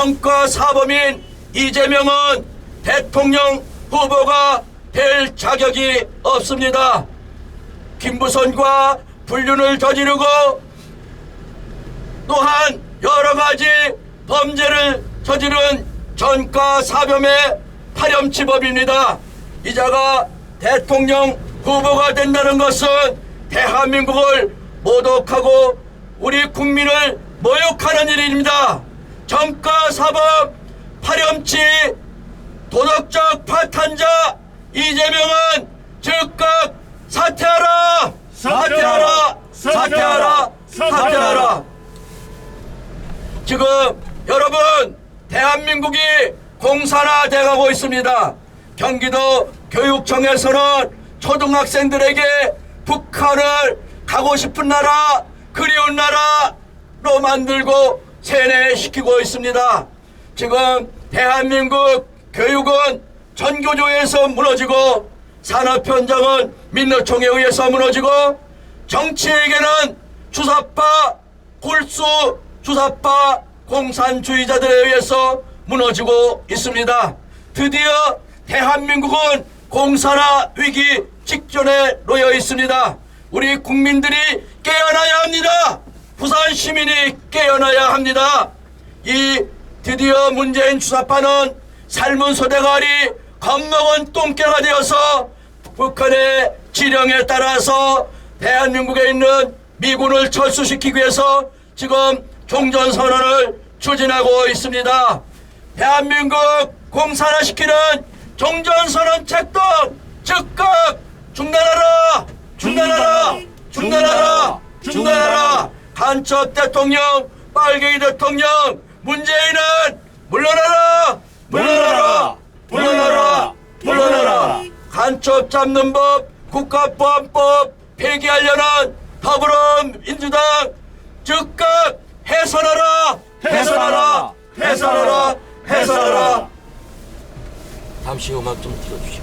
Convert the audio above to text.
정과 사범인 이재명은 대통령 후보가 될 자격이 없습니다. 김부선과 불륜을 저지르고 또한 여러 가지 범죄를 저지른 전과 사범의 파렴치법입니다. 이자가 대통령 후보가 된다는 것은 대한민국을 모독하고 우리 국민을 모욕하는 일입니다. 전과 사범 파렴치 도덕적 파탄자 이재명은 즉각 사퇴하라! 사퇴하라! 사퇴하라! 사퇴하라! 지금 여러분 대한민국이 공산화돼 가고 있습니다. 경기도 교육청에서는 초등학생들에게 북한을 가고 싶은 나라, 그리운 나라로 만들고 세뇌시키고 있습니다. 지금 대한민국 교육은 전교조에서 무너지고 산업 현장은 민노총에 의해서 무너지고 정치에게는 주사파 골수 주사파 공산주의자들에 의해서 무너지고 있습니다. 드디어 대한민국은 공산화 위기 직전에 놓여 있습니다. 우리 국민들이 깨어나야 합니다. 부산 시민이 깨어나야 합니다. 이 드디어 문재인 주사파는 삶은 소대가리 겁먹은 똥개가 되어서 북한의 지령에 따라서 대한민국에 있는 미군을 철수시키기 위해서 지금 종전선언을 추진하고 있습니다. 대한민국 공산화시키는 종전선언 책동 즉각 중단하라! 중단하라! 중단하라! 중단하라! 간첩 대통령, 빨갱이 대통령, 문재인은 물러나라! 물러나라! 물러나라! 물러나라! 간첩 잡는 법, 국가보안법 폐기하려는 더불어민주당 즉각 해산하라! 해산하라! 해산하라! 해산하라! 잠시 음악 좀 틀어주시오.